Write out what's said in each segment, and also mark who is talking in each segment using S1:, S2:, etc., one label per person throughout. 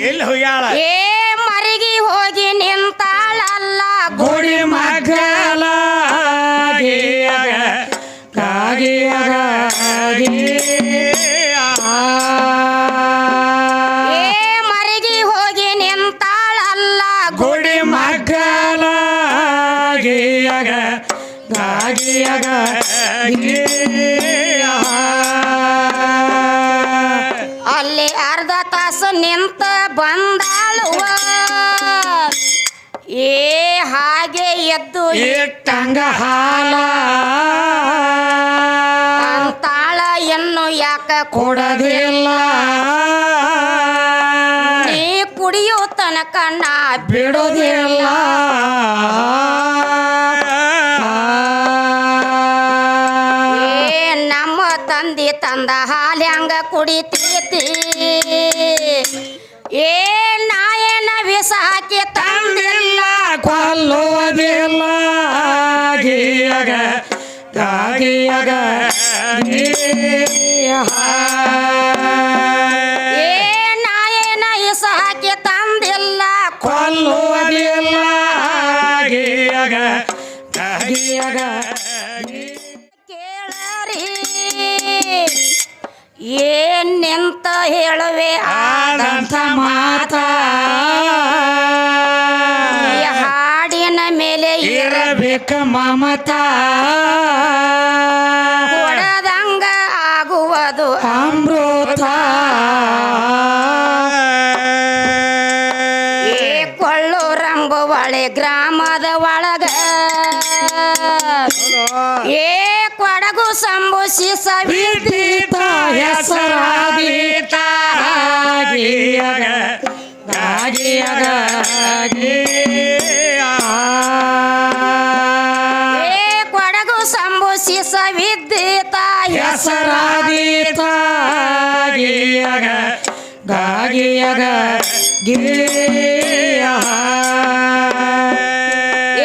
S1: ಎಲ್ಲಿ ಹೋಗ್ಯಾಳ?
S2: ಏ ಮರಿಗಿ ಹೋಗಿ ನಿಂತಾಳಲ್ಲ
S1: ಗುಡಿ ಮಗಲ
S2: ಏ ಮರಿಗಿ ಹೋಗಿ ನಿಂತಾಳಲ್ಲ
S1: ಗುಡಿ ಮಗಲ
S2: ಅಲ್ಲಿ ಅರ್ಧ ತಾಸು ನಿಂತ ಬಂದಾಳುವ. ಏ ಹಾಗೆ ಎದ್ದು
S1: ಇಟ್ಟಂಗ ಹಾಲ.
S2: ಅಂತಾಳ ಎನ್ನು ಯಾಕ
S1: ಕೊಡದಿಲ್ಲ.
S2: ನೀ ಕುಡಿಯೋ ತನಕ ನಾ
S1: ಬಿಡೋದಿಲ್ಲ.
S2: ಏ ನಮ್ಮ ತಂದೆ ತಂದ ಹಾಲ್ಯಾಂಗ ಕುಡಿತೈತಿ ಕುಡಿತೀತಿ. ಏ ನಾಯನ ವಿಷ ಹಾಕಿ ತಂದಿಲ್ಲ
S1: ಕೊಲ್ಲುವುದಿಲ್ಲ. ಗೀಯಗ ಗಾಗಿಯಗ
S2: ಏ ನಾಯನ ವಿಷ ಹಾಕಿ ತಂದಿಲ್ಲ
S1: ಕೊಲ್ಲುವುದಿಲ್ಲ. ಗೀಯಗ ಗಾಗಿಯಗ
S2: ಕೇಳರಿ. ಏನ್ ನಿಂತ ಹೇಳುವೆ
S1: ಆದಂಥ ಮಾತ.
S2: ಈ ಹಾಡಿನ ಮೇಲೆ
S1: ಇರಬೇಕ ಮಮತಾ.
S2: ಏ ಕೊಡಗು ಸಂಬುಸಿ ಸವಿದ್ದಿತ
S1: ಹೆಸರಾದೀತ ಗೀಯಗ ಗಾಗಿಯಗ ಗಿರಿಯ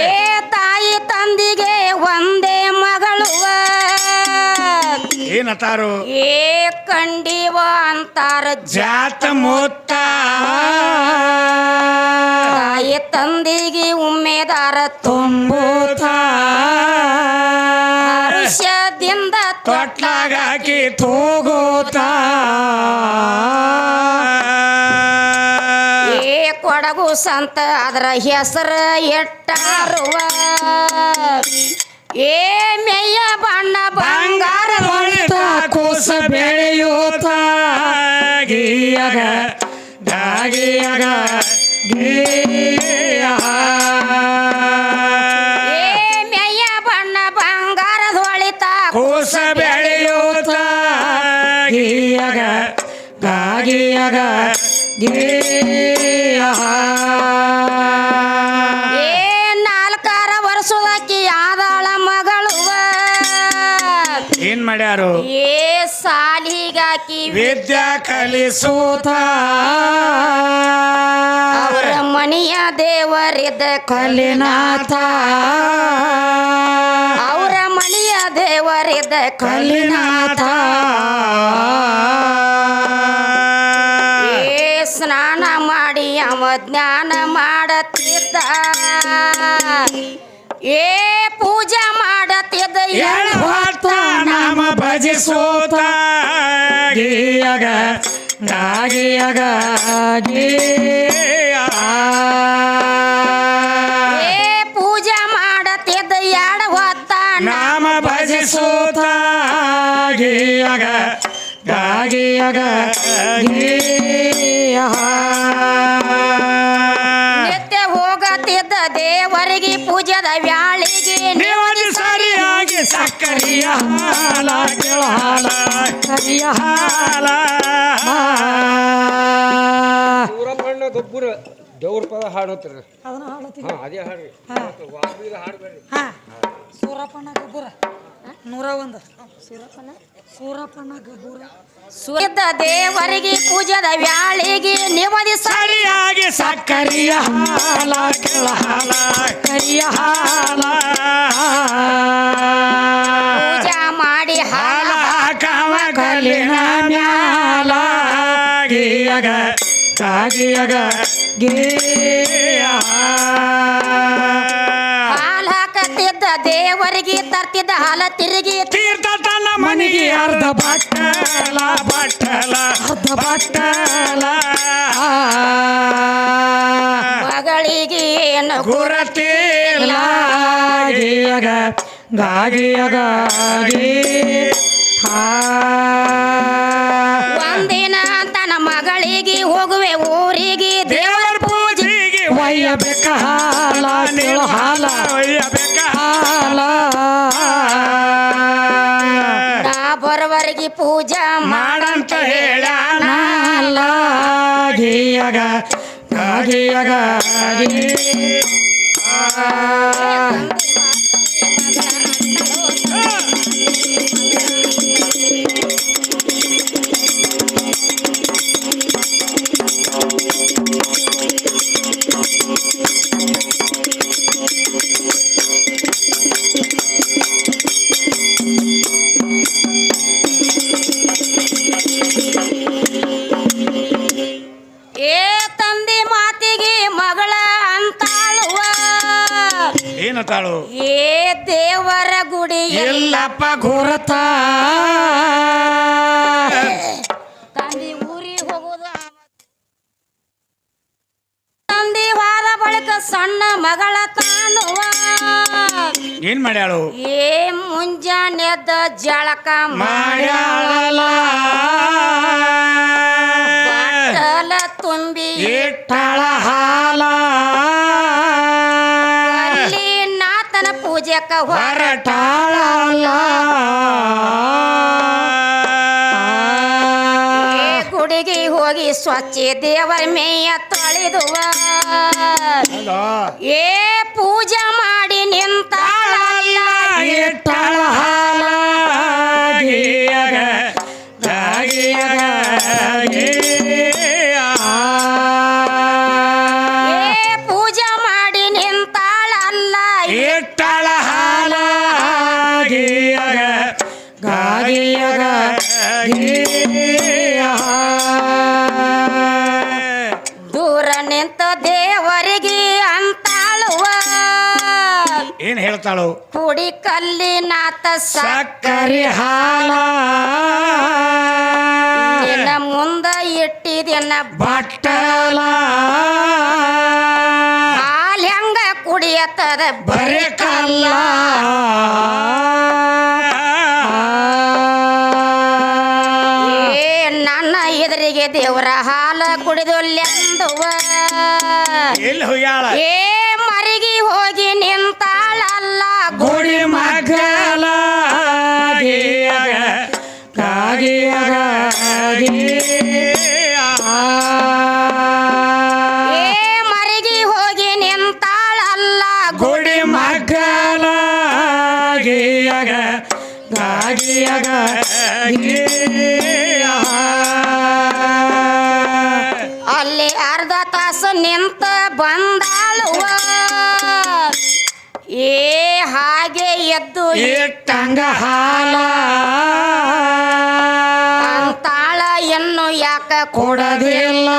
S2: ಏ ತಾಯಿ ತಂದಿಗೆ ಒಂದೇ ಮಗಳುವ
S1: ಏನತಾರು?
S2: ಏ ಕಂಡಿವ ಅಂತಾರ
S1: ಜಾತ
S2: ತಾಯಿ ತಂದಿಗೆ ಉಮ್ಮೆದಾರ
S1: ತುಂಬುತ್ತ.
S2: ಋಷ್ಯದಿಂದ
S1: ತೊಟ್ಲಾಗಾಕಿ ತೂಗುತ್ತ.
S2: ಏ ಕೊಡಗು ಸಂತ, ಅದರ ಹೆಸರು ಎಟ್ಟಾರುವ? ಏ ಮೆಯ್ಯ ಬಣ್ಣ ಬಂಗಾರ
S1: ಕೋಸ ಬೆಳೆಯುತ್ತ. ಬೆಳೆಯೂತ ಗೀಯಗ
S2: ಮೆಯ್ಯ ಬಣ್ಣ ಬಂಗಾರದ ಹೊಳಿತ
S1: ಕೂಸ ಬೆಳೆಯೂತ ಗೀಯಗ ಗಾಗಿಯಗ ಗೀಯ. ವಿದ್ಯಾ ಕಲಿಸೂತ
S2: ಅವರ ಮನೆಯ ದೇವರಿದ್ದ
S1: ಕಲಿನಾಥ.
S2: ಅವರ ಮನೆಯ ದೇವರಿದ
S1: ಕಲಿನಾಥ.
S2: ಏ ಸ್ನಾನ ಮಾಡಿ ಅವ ಜ್ಞಾನ ಮಾಡತಿದ್ದ ಏ ಪೂಜಾ
S1: ಹೊತ್ತ ನಾಮ ಭಜಿಸೂತ ಗೀಯಗ ಗಾಗಿಯಗ ಗೀಯ
S2: ಏ ಪೂಜೆ ಮಾಡತಿದ್ದ ಎಡ ಹೊತ್ತ
S1: ನಾಮ ಭಜಿಸೂತ ಗೀಯಗ ಗಾಗಿಯಗ ಗೀಯ
S2: ನಿತ್ಯ ಹೋಗತ್ತಿದ್ದ ದೇವರಿಗೆ ಪೂಜೆದ
S1: ಸಕ್ಕರಿಯ ಹಾಲ ಕೆಳಹಾಲ ಕರಿಯ ಹಾಲ.
S3: ಸೂರಪ್ಪಣ್ಣ ಗೊಬ್ಬರ ದೇವ್ರ ಪದ ಹಾಡತ್ರಿ ಹಾಂ ಅದೇ ಹಾಡ್ರಿ. ವಾಲ್ಮೀಕಿ ಹಾಡ್ಬೇಡ್ರಿ
S4: ಸೂರಪ್ಪನ ಗಬ್ಬುರ ನೂರ ಒಂದು. ಸೂರಪ್ಪನ? ಸೂರಪ್ಪನ ಗಬ್ಬುರ
S2: ಸುರದ ದೇವರಿಗೆ ಪೂಜದ ವ್ಯಾಳಿಗೆ ನಿಮ್ಮದಿ
S1: ಸರಿಯಾಗಿ ಸಕ್ಕರಿಯ ಹಾಲ ಕೆಳಹಾಲ ಕರಿಯ ಹಾಲ.
S2: ಪೂಜಾ ಮಾಡಿ
S1: ಹಾಲ
S2: ಹಾಲ
S1: ಕವ ಕಲಿನ ಮ್ಯಾಲ ಗೀಯಗ ಕಾಗಿಯಗ ಗೇಯ.
S2: ಹಾಲ್ ಹಾಕತ್ತಿದ್ದ ದೇವರಿಗೆ ತರ್ತಿದ್ದ ಹಾಲ ತಿರುಗಿ
S1: ತೀರ್ಥ ತನ್ನ ಮನೆಗೆ ಅರ್ಧ ಬಟ್ಟಲ ಬಟ್ಟಲ ಅರ್ಧ ಬಟ್ಟಲ.
S2: ಮಗಳಿಗೆ ಏನು
S1: ಗುರತಿಲ್ಲ ಗಾಗಿಯಗ ಗಾಗಿಯಗ ಹಾ. ಗಿಯಗ ಗಾಗಿಯಗ ಏನತಾಳು?
S2: ಏ ದೇವರ ಗುಡಿ
S1: ಎಲ್ಲಪ್ಪ ಗುರತ
S2: ತಂದಿ ಊರಿಗೆ ಹೋಗೋದು ತಂದಿ ವಾದ ಬಳಿಕ ಸಣ್ಣ ಮಗಳ ತಾನುವ
S1: ಏನ್ ಮಾಡ್ಯಾಳು?
S2: ಏ ಮುಂಜಾನೆದ ಜಳಕ
S1: ಮಾಡಲಾ
S2: ಪಾಟಲ ತುಂಬಿ
S1: ಇಟ್ಟಳ ಹಾಲ.
S2: ನಾತನ ಪೂಜೆಕ ಹೊರ ಏ ಗುಡಿಗೆ ಹೋಗಿ ಸ್ವಚ್ಛ ದೇವರ ಮೇಯ ತೊಳೆದುವ. ಏ ಪೂಜೆ ಮಾಡಿ ನಿಂತಾಳಲ್ಲ
S1: ಹೇಳ್ತಾಳು.
S2: ಕುಡಿ ಕಲ್ಲಿನಾಥ
S1: ಸಕ್ಕರೆ ಹಾಲ.
S2: ನಿನ್ನ ಮುಂದ ಇಟ್ಟಿದ್ಯನ್ನ
S1: ಬಟ್ಟಲ.
S2: ಹಾಲ್ ಹೆಂಗ ಕುಡಿಯತ್ತದ?
S1: ಬರೇ ಕಲ್ಲ.
S2: ಏ ನನ್ನ ಎದುರಿಗೆ ದೇವರ ಹಾಲ ಕುಡಿದು ಲೆಂದುವ
S1: ಎಲ್ಲಿ ಹೋಗ್ಯಾಳ
S2: ಏ ಅಲ್ಲಿ ಅರ್ಧ ತಾಸು ನಿಂತ ಬಂದಾಳುವ. ಏ ಹಾಗೆ ಎದ್ದು
S1: ಇಟ್ಟಂಗ ಹಾಲ.
S2: ತಾಳ ಎನ್ನು ಯಾಕ
S1: ಕೊಡದಿಲ್ಲ.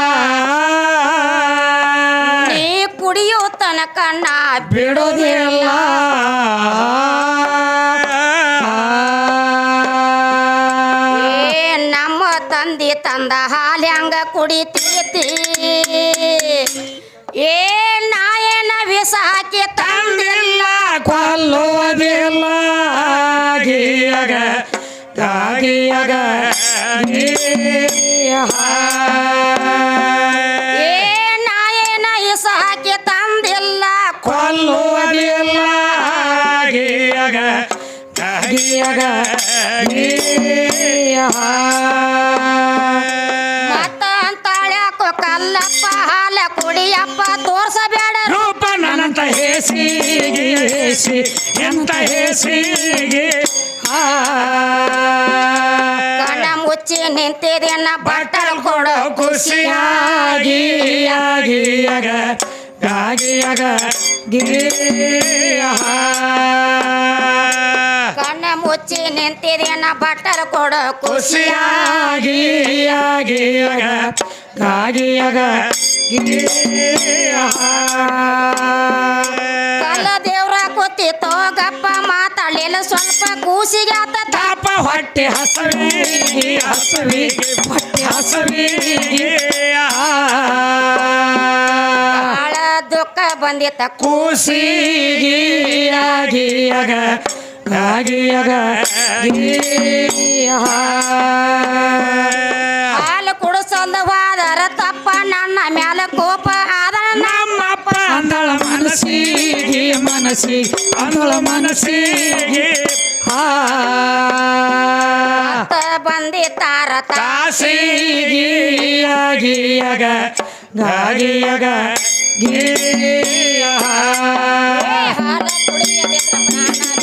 S2: ನೀ ಕುಡಿಯೋ ತನಕ ನಾ
S1: ಬಿಡೋದಿಲ್ಲ.
S2: ತಂದೆ ತಂದ ಹಾಲು ಹೆಂಗ ಕುಡಿತೀತಿ. ಏ ನಾಯನ ವಿಷ ಹಾಕಿ ತಂದಿಲ್ಲ.
S1: ಕೊಲ್ಲೋದಿಲ್ಲ ಗಿಯಗ ಗಾಗಿಯಗ
S2: ಏ ನಾಯನ ವಿಷ ಹಾಕಿ ತಂದಿಲ್ಲ.
S1: ಕೊಲ್ಲೋದಿಲ್ಲ ಗಿಯಗ ಗಾಗಿಯಗ
S2: ಮತ್ತ ಕಲ್ಲಪ್ಪ ಹಾಲ ಕುಡಿಯಪ್ಪ ತೋರ್ಸಬೇಡ
S1: ರೂಪ ನನಂತ ಹೇಸಿಗೆ ಹೇಸಿ ಎಂತ ಹೇಸಿ ಕಣ
S2: ಕಣ್ಣ ಮುಚ್ಚಿ ನಿಂತಿದೆಯನ್ನ
S1: ಬಟ್ಟಲ್ ಕೊಡೋ ಖುಷಿಯಾಗಿ ಆಗಿಯಾಗ ಗಾಗಿಯಾಗ ಗಿರಿಯ
S2: ಕಣ್ಣ ಮುಚ್ಚಿ ನಿಂತಿದೆಯನ್ನ ಬಟ್ಟಲ್ ಕೊಡೋ ಖುಷಿಯ
S1: ಖುಷಿಯಾಗಿ ಆಗಿಯಾಗ
S5: ಗಾಗಿಯಗ
S2: ಕಲ್ಲ ದೇವ್ರ ಕೂತಿ ಗಪ್ಪ ಮಾತಾಡಲಿಲ್ಲ ಸ್ವಲ್ಪ ಕೂಸಿಗೆ ಆತ
S5: ತಾಪ ಹೊಟ್ಟೆ ಹಸವಿಗೆ ಹಸವಿಗೆ ಹೊಟ್ಟೆ ಹಸವಿಗೆ.
S2: ಬಹಳ ದುಃಖ ಬಂದಿತ್ತ.
S5: ಕೂಸಿ ಆಗಿಯಗ ಗಾಗಿಯಗ
S2: ಹಾಲು ಕುಡಿಸಂದವಾದರ ತಪ್ಪ ನನ್ನ ಮ್ಯಾಲ ಕೋಪ ಆದ
S5: ನಮ್ಮಪ್ಪ ಅಂದಳ ಮನಸ್ಸಿಗೆ ಮನಸ್ಸಿ ಅಂದಳ ಮನಸ್ಸಿಗೆ ಆ
S2: ನಮ್ಮ ಬಂದಿತ್ತಾರ ತ
S5: ಕಾಸಿಗೆ ಆಗಿಯಗ ಗಾಗಿಯಗ ಗೀಯ
S2: ಹಾಲ ಕುಡಿಯದಿದ್ರ ಪ್ರಾಣ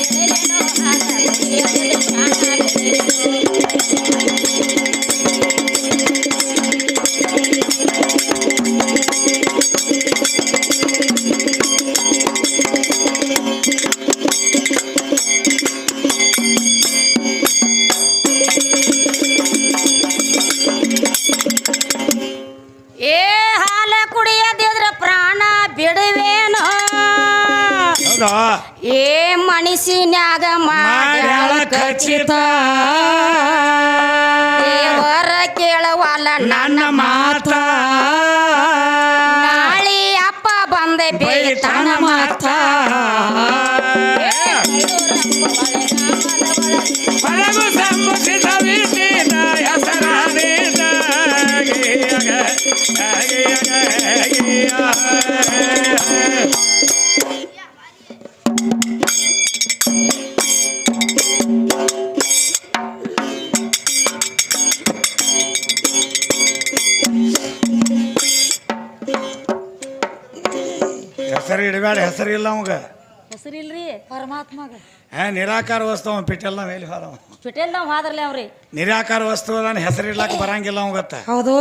S1: ಪರಮಾತ್ಮಗ.
S5: ಹಾ ನಿರಾಕಾರ ವಸ್ತು ಅವ ನಾವ್ ಎಲ್ಲಿ ಹೋದವ?
S1: ಪಿಟೇಲ್ ನಾವು ಹಾದ್ರಲ್ಲ ಅವ್ರಿ.
S5: ನಿರಾಕಾರ ವಸ್ತು ಅದಾನ ಹೆಸರು ಇಡ್ಲಾಕ ಬರಂಗಿಲ್ಲ ಅವ ಗೊತ್ತ?
S1: ಹೌದು.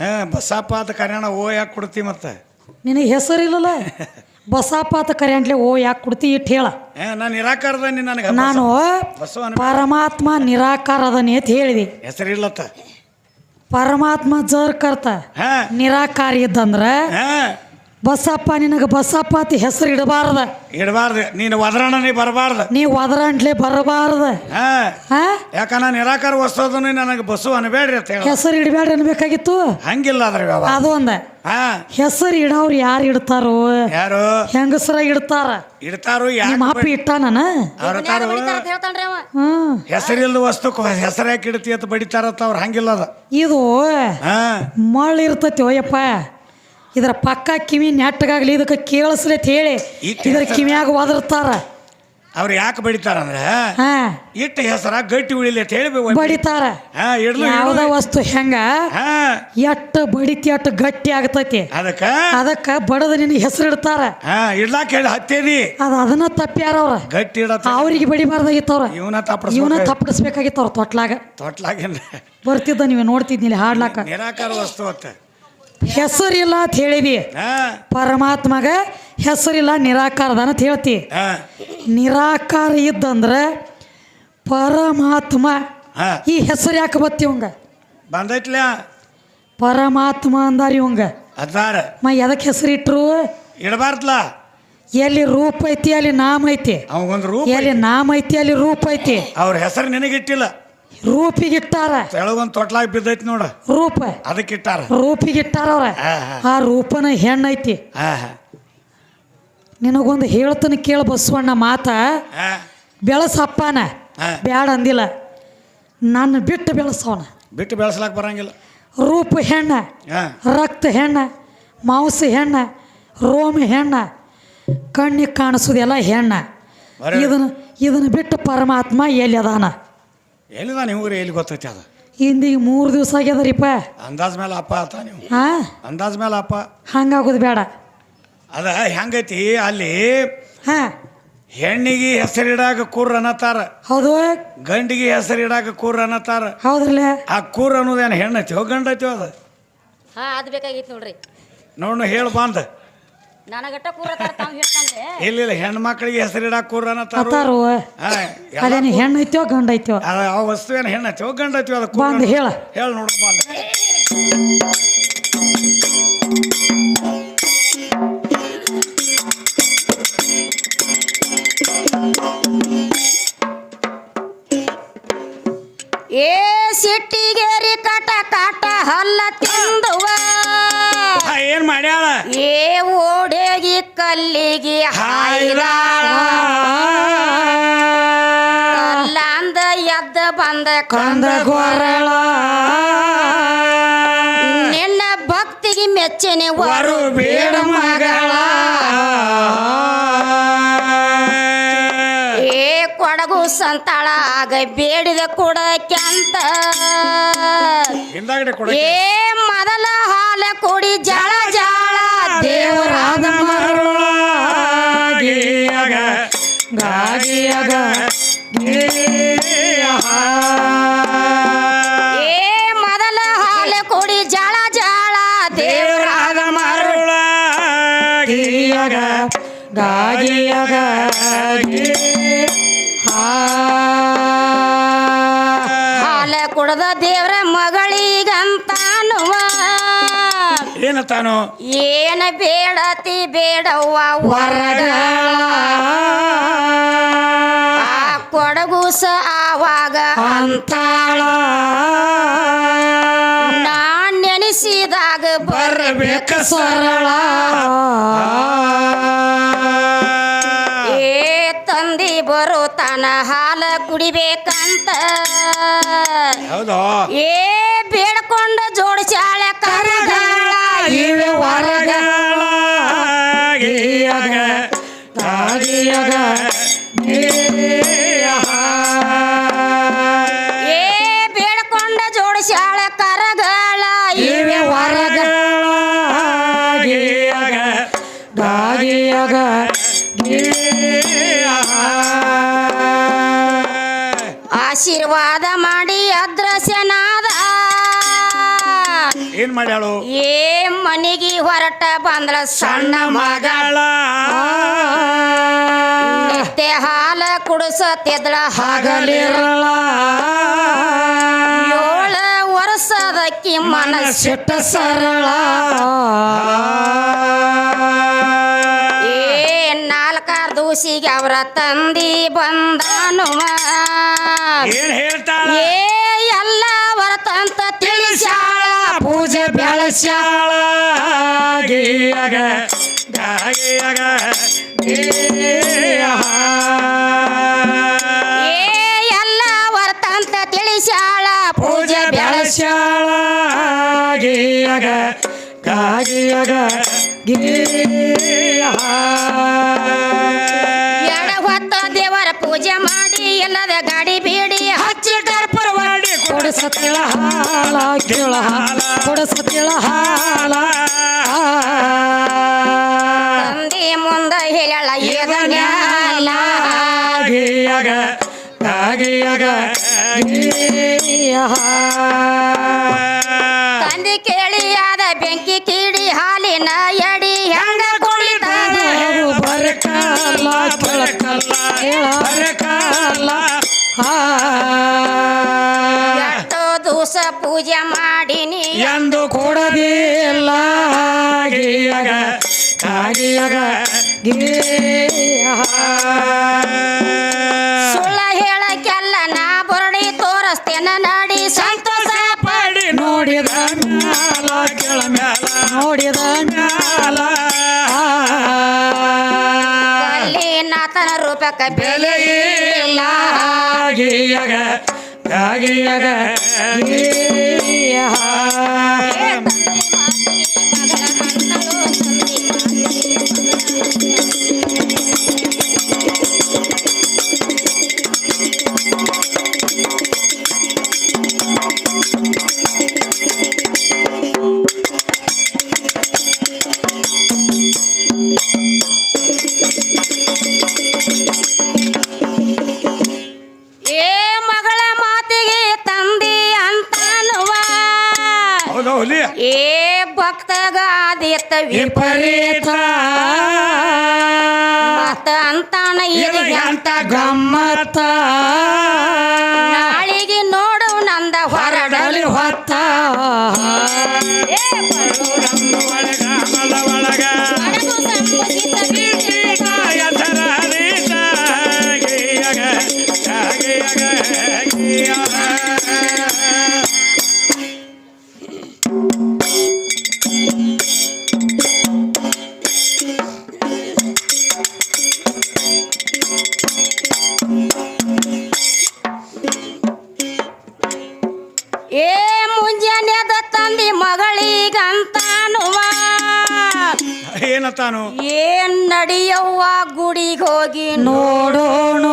S5: ಹಾ ಬಸಪ್ಪ ಅಂತ ಕರ್ಯಾಣ ಓ ಯಾಕೆ ಕೊಡ್ತಿ ಮತ್ತ?
S1: ನಿನಗೆ ಹೆಸರಿಲ್ಲಲ್ಲ ಬಸಪ್ಪ ಅಂತ ಕರೆಯಂಟ್ಲೆ ಓ ಯಾಕೆ ಕೊಡ್ತಿ ಇಟ್ಟು ಹೇಳ.
S5: ಹಾ ನಾನು ನಿರಾಕಾರದ ನೀ ನನಗೆ
S1: ನಾನು
S5: ಬಸವನ
S1: ಪರಮಾತ್ಮ ನಿರಾಕಾರ ಅದನಿ ಅಂತ ಹೇಳಿದೆ.
S5: ಹೆಸರಿಲ್ಲತ್ತ
S1: ಪರಮಾತ್ಮ ಜರ್ ಕರ್ತ.
S5: ಹಾ.
S1: ನಿರಾಕಾರ ಇದ್ದಂದ್ರ
S5: ಹಾ.
S1: ಬಸಪ್ಪ ನಿನಗೆ ಬಸಪ್ಪ ಅಂತ ಹೆಸರು ಇಡಬಾರ್ದ.
S5: ಇಡಬಾರದು. ನೀನು ವದರಣ್ಣ ನೀ ಬರಬಾರ್ದು.
S1: ನೀ ಒದರಂಟ್ಲೆ ಬರಬಾರ್ದ.
S5: ಹಾ.
S1: ಯಾಕಂದ್ರೆ
S5: ಯಾಕ ನಾನು ನಿರಾಕಾರ ವಸ್ತು ಅದನ್ನು ನನಗೆ ಬಸ್ಸು ಅನ್ಬೇಡ್ರಿ ಅಂತ ಹೇಳ.
S1: ಹೆಸರು ಇಡಬೇಡ್ರಿ ಅನ್ಬೇಕಾಗಿತ್ತು?
S5: ಹಂಗಿಲ್ಲ ಅದ್ರ ವ್ಯವಹಾರ.
S1: ಅದು ಒಂದ.
S5: ಹಾ.
S1: ಹೆಸರು ಇಡೋರು ಯಾರು ಇಡ್ತಾರೋ?
S5: ಯಾರು?
S1: ಹೆಂಗಸರ ಇಡ್ತಾರ?
S5: ಇಡ್ತಾರು
S1: ನಿಮ್ಮ
S5: ಯಾಕೆ
S1: ಅಪ್ಪ ಇಟ್ಟಾನ ಹ್ಮ್
S5: ವಸ್ತು ಹೆಸರು ಯಾಕೆ ಇಡ್ತಿ ಅಂತ ಬಡಿತಾರತ್ತ ಅವ್ರು ಹಂಗಿಲ್ಲ ಅದ.
S1: ಇದು
S5: ಹಾ.
S1: ಮಳ್ಳು ಇರ್ತೈತಿ ಓಯಪ್ಪ. ಇದ್ರ ಪಕ್ಕ ಕಿವಿ ನೆಟ್ಟಗಾಗಲಿ ಇದಕ್ಕೆ ಕೇಳಿಸ್ಲೇ ಅಂತ ಹೇಳಿ
S5: ಈ
S1: ಇದರ ಕಿವಿಯಾಗ ಒದರ್ತಾರ.
S5: ಅವ್ರು ಯಾಕೆ ಬಡಿತಾರಂದ್ರೆ
S1: ಹಾ.
S5: ಇಟ್ಟ ಹೆಸರ ಗಟ್ಟಿ ಉಳಿಲಿ ಅಂತ ಹೇಳಿ
S1: ಬಡಿತಾರ.
S5: ಹಾ ಇಡ್ಲು
S1: ಯಾವ್ದ ವಸ್ತು ಹೆಂಗ?
S5: ಹಾ.
S1: ಎಟ್ಟು ಬಡಿತಿ ಅಟ್ಟು ಗಟ್ಟಿ ಆಗ್ತೈತಿ.
S5: ಅದಕ್ಕ?
S1: ಅದಕ್ಕ ಬಡದ ನಿನ್ ಹೆಸರು ಇಡ್ತಾರ.
S5: ಹಾ ಇಡ್ಲಾಕ ಹೇಳಿ ಹತ್ತೇದಿ
S1: ಅದ ಅದನ್ನ ತಪ್ಪ್ಯಾರ ಅವ್ರ.
S5: ಗಟ್ಟಿ ಇಡತ್ತ.
S1: ಅವ್ರಿಗೆ ಬಡಿಬಾರ್ದಾಗಿತ್ತವ್ರ.
S5: ಇವನ
S1: ಇವನ
S5: ತಪ್ಪಡಿಸ್ಬೇಕು
S1: ತಪ್ಪಡಿಸ್ಬೇಕಾಗಿತ್ತವ್ರ ತೊಟ್ಲಾಗ.
S5: ತೊಟ್ಲಾಗೇನ
S1: ಬರ್ತಿದ್ದ ನೀವು ನೋಡ್ತಿದ್ನಿಲ್ಲ ಹಾಡ್ಲಾಕ.
S5: ನಿರಾಕಾರ ವಸ್ತು ಅತ್ತ.
S1: ಹೆಸರಿಲ್ಲ ಅಂತ ಹೇಳಿದಿ
S5: ಹಾ.
S1: ಪರಮಾತ್ಮಗ ಹೆಸರಿಲ್ಲ ನಿರಾಕಾರದ ಅಂತ ಹೇಳ್ತಿ. ನಿರಾಕಾರ ಇದ್ದಂದ್ರೆ ಪರಮಾತ್ಮ ಈ ಹೆಸರು ಯಾಕೆ ಬತ್ತಿ ಇವಂಗ?
S5: ಬಂದೈತ್ಲ.
S1: ಪರಮಾತ್ಮ ಅಂದಾರ ಇವಂಗ.
S5: ಅದಾರ.
S1: ಮ ಎದಕ್ಕೆ ಹೆಸರು ಇಟ್ರು?
S5: ಇಡಬಾರ್ದಲ್ಲ
S1: ಎಲ್ಲಿ ರೂಪ ಐತಿ ಅಲ್ಲಿ ನಾಮ ಐತಿ. ಎಲ್ಲಿ ನಾಮ ಐತಿ ಅಲ್ಲಿ ರೂಪ ಐತಿ.
S5: ಅವ್ರ ಹೆಸರು ನಿನಗಿಟ್ಟಿಲ್ಲ.
S1: ರೂಪಿಗಿಟ್ಟಾರ.
S5: ತೆಳಗೊಂದು ತೊಟ್ಲಾಗಿ ಬಿದ್ದೈತಿ ನೋಡ.
S1: ರೂಪ.
S5: ಅದಕ್ಕೆ ಇಟ್ಟಾರ
S1: ರೂಪಿಗಿಟ್ಟಾರ ಅವ್ರ. ಆ ರೂಪನ ಹೆಣ್ಣೈತಿ. ನಿನಗೊಂದು ಹೇಳ್ತನ ಕೇಳ ಬಸವಣ್ಣ ಮಾತ. ಬೆಳಸಪ್ಪನ. ಬ್ಯಾಡ ಅಂದಿಲ್ಲ. ನನ್ನ ಬಿಟ್ಟು ಬೆಳೆಸವನ.
S5: ಬಿಟ್ಟು ಬೆಳೆಸ್ಲಾಕ ಬರಂಗಿಲ್ಲ.
S1: ರೂಪ ಹೆಣ್ಣ. ರಕ್ತ ಹೆಣ್ಣ. ಮಾಂಸ ಹೆಣ್ಣ. ರೋಮ ಹೆಣ್ಣ. ಕಣ್ಣಿಗೆ ಕಾಣಿಸೋದೆಲ್ಲ ಹೆಣ್ಣ. ಇದನ್ನ ಇದನ್ನ ಬಿಟ್ಟು ಪರಮಾತ್ಮ ಎಲ್ಲಿ ಅದಾನ?
S5: ಎಲ್ಲಿದ ನಿಮ್ಗ್ರಿ ಎಲ್ಲಿ ಗೊತ್ತೈತಿ ಅದು?
S1: ಹಿಂದೀಗ ಮೂರು ದಿವಸ ಆಗ್ಯದರಿಪ್ಪ
S5: ಅಂದಾಜ್ ಮೇಲೆ ಅಪ್ಪ ಆತ ನೀವು.
S1: ಹಾ?
S5: ಅಂದಾಜ್ ಮೇಲೆ ಅಪ್ಪ.
S1: ಹಂಗಾಗೋದು ಬೇಡ.
S5: ಅದ ಹೆಂಗೈತಿ? ಅಲ್ಲಿ
S1: ಹಾ.
S5: ಹೆಣ್ಣಿಗೆ ಹೆಸರಿಡಾಕ ಕೂರ್ ಅನ್ನತಾರ.
S1: ಹೌದು.
S5: ಗಂಡಿಗೆ ಹೆಸರಿಡಾಕ ಕೂರ್ ಅನ್ನತಾರ.
S1: ಹೌದ್ರಲ್ಲ?
S5: ಆ ಕೂರ್ ಅನ್ನೋದೇನು ಹೆಣ್ಣೈತಿ? ಗಂಡ ಐತಿ ಅದು.
S2: ಹಾ ಅದ್ ಬೇಕಾಗಿತ್ತು ನೋಡ್ರಿ.
S5: ನೋಡ್ ಹೇಳ ಬಂದ.
S2: ನನಗಟ್ಟ ತಾವ್ ಹೇಳ್ತಾನ್ರಿ
S5: ಇಲ್ಲ ಇಲ್ಲ ಹೆಣ್ಣು ಮಕ್ಕಳಿಗೆ ಹೆಸರಿಡಾಕ ಕೂರ್
S1: ಅದೇನು ಹೆಣ್ಣು ಐತೋ ಗಂಡ ಐತೋ?
S5: ಆ ವಸ್ತು ಏನು ಹೆಣ್ಣೈತಿ ಗಂಡ ಐತಿ ಅದು ಕೂರ್
S1: ಬಂದು ಹೇಳ.
S5: ಹೇಳ ನೋಡು ಬಂದ
S2: ಏ ಸಿಟ್ಟಿಗೇರಿ ಕಟ ಕಾಟ ಹಲ್ಲ
S6: ತಿಂದ ಮಾಡ್ಯಾಳ?
S2: ಏ ಓಡೇಗಿ ಕಲ್ಲಿಗೆ ಹಾಯ್ದ. ಕಲ್ಲಂದ ಎದ್ದ ಬಂದ
S1: ಕಂದ ಕೊರಳ.
S2: ನಿನ್ನ ಭಕ್ತಿಗೆ ಮೆಚ್ಚನೆ
S6: ವರು ಬೇಡ ಮಗಳ.
S2: ಸಂತಾಳ ಆಗ ಬೇಡಿದ ಕೊಡಕ್ಯಂತ. ಏ ಮೊದಲ ಹಾಲ ಕೊಡಿ ಜಳ ಜಾಳ
S1: ದೇವರಾದ
S6: ಮಗಳಾಗಿಯಾಗ
S1: ಗಾಗಿಯಾಗ
S2: ಏ ಮೊದಲ ಹಾಲೆ ಕೊಡಿ ಜಾಳ ಜಾಳ ದೇವರಾದ
S6: ದೇವರಾದ ಮರುಳಾಗಿಯಾಗ
S1: ಗಾಗಿಯಾಗ
S2: ಹಾಲ ಕುಡದ ದೇವ್ರ ಮಗಳಿಗಂತಾನುವ.
S6: ಏನ ತಾನು
S2: ಏನ ಬೇಡತಿ ಬೇಡವ್ವ ಹೊರಗ ಆ ಕೊಡಗುಸ ಆವಾಗ
S1: ಅಂತಾಳ.
S2: ನಾನ್ ನೆನೆಸಿದಾಗ
S6: ಬರಬೇಕು
S1: ಸರಳ.
S2: ಏ ತಂದಿ ಬರೋ ತನ ಹಾಲ ಕುಡಿಬೇಕಂತ
S6: ಹೌದು?
S2: ಏ ಆಶೀರ್ವಾದ ಮಾಡಿ ಅದೃಶ್ಯನಾದ
S6: ಏನ್ ಮಾಡ್ಯಾಳು?
S2: ಏ ಮನೆಗೆ ಹೊರಟ ಬಂದ್ರ ಸಣ್ಣ ಮಗ.
S6: ಮಗಳ.
S2: ನಿತ್ಯ ಹಾಲ ಕುಡಿಸತಿದ್ಳ
S1: ಹಗಲಿರಳ.
S2: ಏಳ ವರ್ಷದಕ್ಕಿ
S1: ಮನಸ್ಸಿಟ್ಟ ಸರಳ.
S2: ದೂಸಿಗೆ ಅವರ ತಂದಿ ಬಂದನು
S6: ಏನ್ ಹೇಳ್ತಾಳ?
S2: ಏ ಎಲ್ಲ ಹೊರತಂತ ತಿಳಿಸ್ಯಾಳ.
S1: ಪೂಜೆ ಬೆಳಸ್ಯಾಳ.
S6: ಗಾಗಿಯಾಗ ಗಾಗಿಯಾಗ
S2: ಏ ಎಲ್ಲ ಹೊರತಂತ ತಿಳಿಸ್ಯಾಳ.
S1: ಪೂಜೆ ಗಿ ಗಿಯಗ ಗಾಗಿಯಗ
S2: ಎಡ ಮಾಡಿ ಎಲ್ಲದ ಗಾಡಿ ಬೀಡಿ ಹಚ್ಚಿ ಕರ್ಪೂರ ಮಾಡಿ
S1: ಕೊಡಸತಿಳ ಹಾಲ ಕೇಳ ಹಾಲ ಕೊಡಸತಿಳ ಹಾಲ
S2: ತಂದಿ ಮುಂದ ಹೇಳ ಎದನ್ಯಾಲ?
S1: ತಾಗಿಯಗ
S2: ತಂದಿ ಕೇಳಿಯಾದ ಬೆಂಕಿ ಕೀಡಿ ಹಾಲಿನ ಎಡಿ ಹೆಂಗ ಕುಳಿತಾದ
S1: ಬರಕಲ್ಲ ಬರಕಲ್ಲ.
S2: ಪೂಜೆ ಮಾಡಿನಿ
S6: ಎಂದು
S1: ಕೊಡದಿಲ್ಲ. ಗಿಯಗ ಗಾಗಿಯಗ ಗಿಯ
S2: ಸುಳ್ಳ ಹೇಳಕ್ಕೆಲ್ಲ ನಾ ಬರಡಿ ತೋರಿಸ್ತೇನ ನಡಿ. ಸಂತೋಷ
S6: ಪಡಿ.
S1: ನೋಡಿದ ಮ್ಯಾಲ ಕೆಳ ಮ್ಯಾಲ ನೋಡಿದ ಮ್ಯಾಲ.
S2: ಅಲ್ಲಿ ನಾತನ ರೂಪಕ್ಕೆ ಬೆಲೆ ಇಲ್ಲ.
S1: ಗಿಯಗ ಗಾಗಿಯಗ ಗಿಯ ವಿಪರೀತ.
S2: ಮತ್ತ ಅಂತಾನ ಈಗ
S1: ಅಂತ ಗಮ್ಮತ್ತ.
S2: ನಾಳಿಗೆ ನೋಡು ನಂದ ಹೊರಡಲಿ
S1: ಹೊತ್ತ.
S6: ಏನತ್ತಾನು
S2: ಏನ್ ನಡಿಯವ್ವ ಗುಡಿಗೆ ಹೋಗಿ
S1: ನೋಡೋಣ?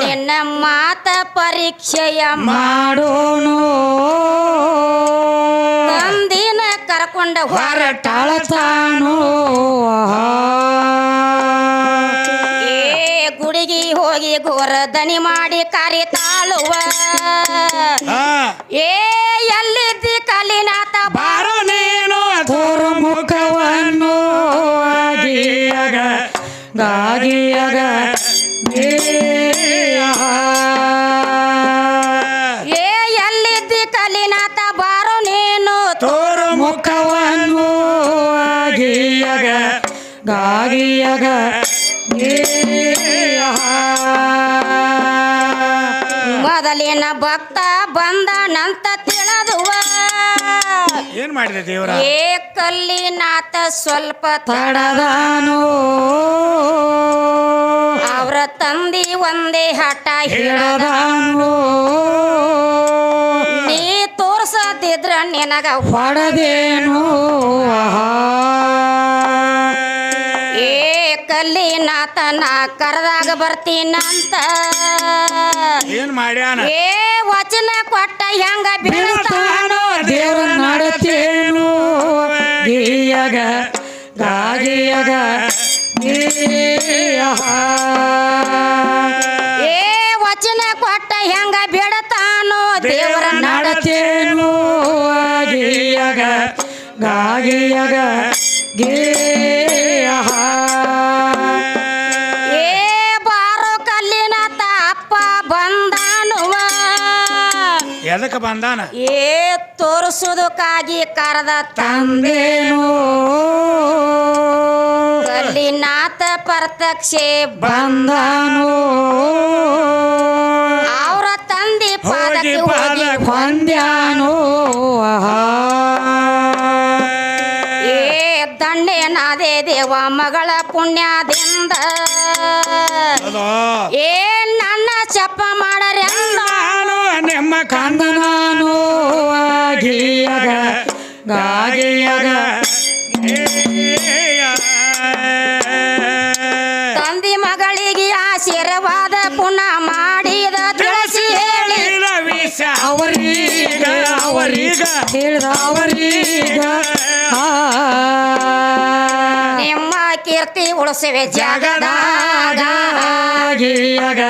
S2: ನಿನ್ನ ಮಾತ ಪರೀಕ್ಷೆಯ
S1: ಮಾಡೋಣ?
S2: ಒಂದಿನ ಕರ್ಕೊಂಡ ಹೊರ
S1: ತಾಳತಾನು
S2: ಏ ಗುಡಿಗೆ ಹೋಗಿ ಘೋರ ದನಿ ಮಾಡಿ ಕರಿತಾಳುವ ಏ
S1: ಗಾಗಿಯಗ
S2: ಏ ಎಲ್ಲಿದ್ದಿ ಕಲಿನಾಥ ಬಾರೋ ನೀನು?
S6: ತೋರ
S1: ಮುಖವನ್ನು ಆಗಿಯಗ ಗಾಗಿಯಗ
S2: ಮೊದಲಿನ ಭಕ್ತ ಬಂದನಂತ ತಿಳಿದುವ
S6: ಏನ್ ಮಾಡಿದೆ ದೇವರ?
S2: ಏ ಕಲ್ಲಿನಾಥ ಸ್ವಲ್ಪ
S1: ತಡದಾನು?
S2: ಅವರ ತಂದಿ ಒಂದೇ ಹಠ ಹೇಳದಾನು?
S1: ಹಿಡದಾನು
S2: ನೀ ತೋರ್ಸದಿದ್ರ ನಿನಗ
S1: ಹೊಡೆದೇನು
S2: ಏ ಕಲ್ಲಿನಾಥ ನಾ ಕರೆದಾಗ ಬರ್ತೀನಂತ.
S6: ಏನ್ ಮಾಡ್ಯಾನ?
S2: ಏ ವಚನ ಕೊಟ್ಟ ಹೆಂಗ ಬೀಳ್ತಾನ
S1: ದೇವ್ರ ಗೀಯಗ ಗಾಗಿಯಗ ಗೀಯ
S2: ಏ ವಚನ ಕೊಟ್ಟ ಹೆಂಗ ಬಿಡತಾನೋ ದೇವರ
S1: ನಡತೇನೋ ಆಗಿಯಗ ಗಾಗಿಯಗ
S2: ಗಾಗಿಯಗ ಗೀಯ
S6: ಎದಕ್ಕ ಬಂದಾನ?
S2: ಏ ತೋರಿಸುವುದಕ್ಕಾಗಿ ಕರೆದ
S1: ತಂದೇನು.
S2: ಕಲ್ಲಿನಾಥ ಪರತಕ್ಷೆ
S1: ಬಂದಾನು.
S2: ಅವರ ತಂದೆ ಪಾದಕ್ಕೆ
S6: ಹೋಗಿ
S1: ಹೊಂದ್ಯಾನು
S2: ಏ ದಂಡೇನಾದೆ ದೇವ ಮಗಳ ಪುಣ್ಯದಿಂದ. ಏ ನನ್ನ ಚಪ್ಪ
S6: ನಾನು ನಿಮ್ಮ ಕಂದ
S1: ಕಂದನಾನು ಗೀಯಗ ಗಾಗಿಯಗ.
S2: ತಂದಿ ಮಗಳಿಗೆ ಆಶೀರ್ವಾದ ಪುನಃ ಮಾಡಿದ ತಿಳಿಸಿ ಹೇಳಿ.
S1: ಅವರೀಗ ಅವರೀಗ ಹೇಳಿದ ಅವರೀಗ.
S2: ನಿಮ್ಮ ಕೀರ್ತಿ ಉಳಿಸುವೆ ಜಗದಾಗ
S1: ಗಾಗಿಯಗ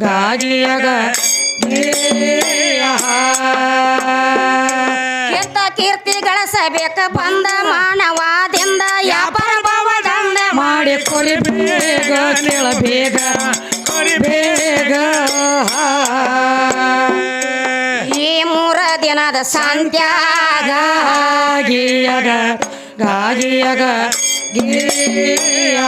S1: ಗಾಗಿಯಗ. ಗೀಯ
S2: ಎಂತ ಕೀರ್ತಿ ಗಳಿಸಬೇಕ ಬಂದ ಮಾನವಾದಿಂದ ವ್ಯಾಪಾರ ಭಾವದಿಂದ
S1: ಮಾಡಿ ಕೊರಿ ಬೇಗ ಕೇಳ ಬೇಗ ಬೇಗ.
S2: ಈ ಮೂರ ದಿನದ ಸಂತ್ಯಾಗ
S1: ಗಾಗಿಯಗ ಗಾಗಿಯಗ ಗೀಯ